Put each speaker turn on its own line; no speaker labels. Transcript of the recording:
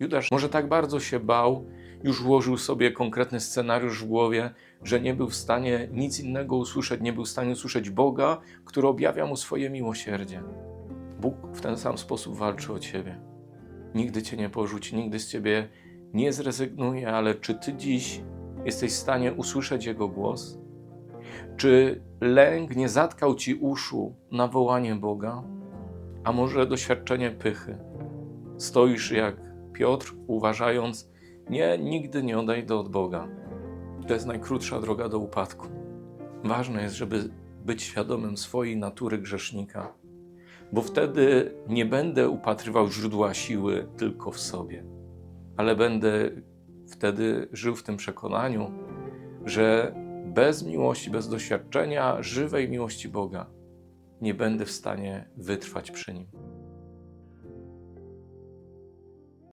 Judasz może tak bardzo się bał, już włożył sobie konkretny scenariusz w głowie, że nie był w stanie nic innego usłyszeć, nie był w stanie usłyszeć Boga, który objawia mu swoje miłosierdzie. Bóg w ten sam sposób walczy o ciebie. Nigdy cię nie porzuci, nigdy z ciebie nie zrezygnuje, ale czy ty dziś jesteś w stanie usłyszeć Jego głos? Czy lęk nie zatkał ci uszu na wołanie Boga? A może doświadczenie pychy? Stoisz jak Piotr, uważając, nie, nigdy nie odejdę od Boga. To jest najkrótsza droga do upadku. Ważne jest, żeby być świadomym swojej natury grzesznika, bo wtedy nie będę upatrywał źródła siły tylko w sobie, ale będę wtedy żył w tym przekonaniu, że bez miłości, bez doświadczenia żywej miłości Boga nie będę w stanie wytrwać przy nim.